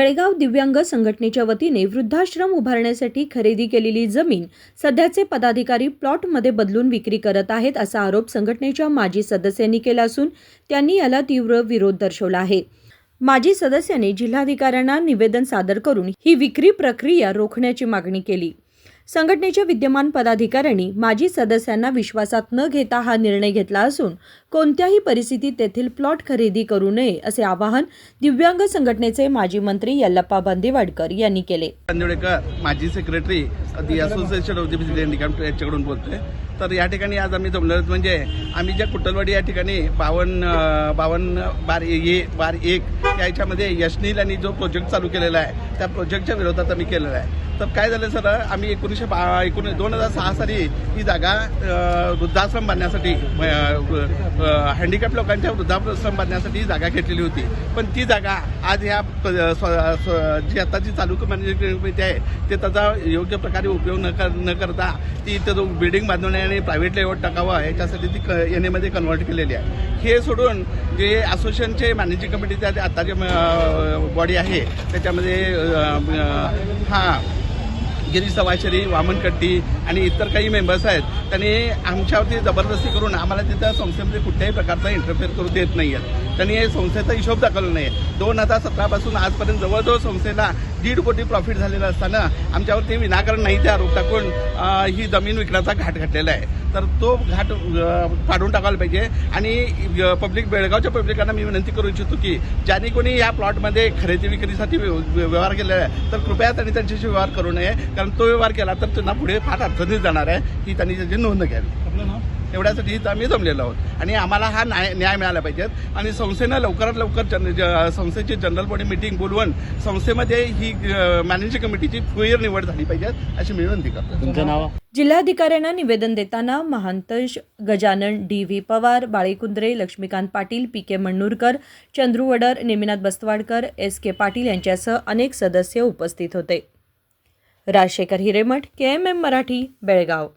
बेळगाव दिव्यांग संघटनेच्या वतीने वृद्धाश्रम उभारण्यासाठी खरेदी केलेली जमीन सध्याचे पदाधिकारी प्लॉटमध्ये बदलून विक्री करत आहेत असा आरोप संघटनेच्या माजी सदस्यांनी केला असून त्यांनी याला तीव्र विरोध दर्शवला आहे. माजी सदस्यांनी जिल्हाधिकाऱ्यांना निवेदन सादर करून ही विक्री प्रक्रिया रोखण्याची मागणी केली. संघटनेच्या विद्यमान पदाधिकाऱ्यांनी माजी सदस्यांना विश्वासात न घेता हा निर्णय घेतला असून कोणत्याही परिस्थितीत तेथील प्लॉट खरेदी करू नये असे आवाहन दिव्यांग संघटनेचे माजी मंत्री यल्लप्पा बांदेवाडकर यांनी केले. माजी सेक्रेटरी दी असोसिएशन ऑफ याच्याकडून बोलतोय. तर या ठिकाणी आज आम्ही जमलो म्हणजे आम्ही ज्या कुटलवाडी या ठिकाणी बावन्न बावन्न बार ए बार एक या याच्यामध्ये यशनील आणि जो प्रोजेक्ट चालू केलेला आहे त्या प्रोजेक्टच्या विरोधात आम्ही केलेला आहे. तर काय झालं सर आम्ही एकोणीसशे बा एकोणीस दोन हजार सहा साली ही जागा वृद्धाश्रम बांधण्यासाठी हँडिकॅप लोकांच्या वृद्धाश्रम बांधण्यासाठी ही जागा घेतलेली होती. पण ती जागा आज ह्या प- स्व- जी आता जी चालू कमिटी आहे ते त्याचा योग्य प्रकारे उपयोग न कर न करता ती इथं बिल्डिंग बांधवणे आणि प्रायव्हेट लेवल टाकावं याच्यासाठी ती क एन एमध्ये कन्व्हर्ट केलेली आहे. हे सोडून जे असोसिएशनचे मॅनेजिंग कमिटीचे आता जे बॉडी आहे त्याच्यामध्ये हां हा गिरीश सवाशरी वामन कट्टी आणि इतर काही मेंबर्स आहेत त्यांनी आमच्यावरती जबरदस्ती करून आम्हाला तिथं संस्थेमध्ये कुठल्याही प्रकारचा इंटरफेअर करू देत नाही आहेत त्यांनी हे संस्थेचा हिशोब दाखवला नाही दोन हजार सतरापासून आजपर्यंत जवळजवळ संस्थेला दीड कोटी प्रॉफिट झालेलं असताना आमच्यावरती विनाकारण नाही ते आरोप टाकून ही जमीन विकण्याचा घाट घातलेला आहे. तर तो घाट काढून टाकायला पाहिजे. आणि पब्लिक बेळगावच्या पब्लिकांना मी विनंती करू इच्छितो की ज्यांनी कोणी या प्लॉटमध्ये खरेदी विक्रीसाठी व्यवहार केलेला आहे तर कृपया त्यांनी त्यांच्याशी व्यवहार करू नये. कारण तो व्यवहार केला तर त्यांना पुढे फार अडचणीत जाणार आहे ही त्यांनी त्याची नोंद घ्यावी. एवढ्यासाठी इथं आम्ही जमलेलो आहोत. आणि आम्हाला हा न्याय न्याय मिळाला पाहिजेत आणि संस्थेनं लवकरात लवकर जन ज- संस्थेची जनरल बॉडी मिटिंग बोलवून संस्थेमध्ये ही मॅनेजिंग कमिटीची फेर निवड झाली पाहिजे अशी मी विनंती करतो. तुमचं नाव? जिल्हाधिकाऱ्यांना निवेदन देताना Mahantesh Gajanan D V Pawar Balikundre Laxmikant Patil P K Mannurkar Chandru Vadar Neminath Bastwadkar S K Patil यांच्यासह अनेक सदस्य उपस्थित होते. Rajshekhar Hiremath K M M Marathi Belgaum.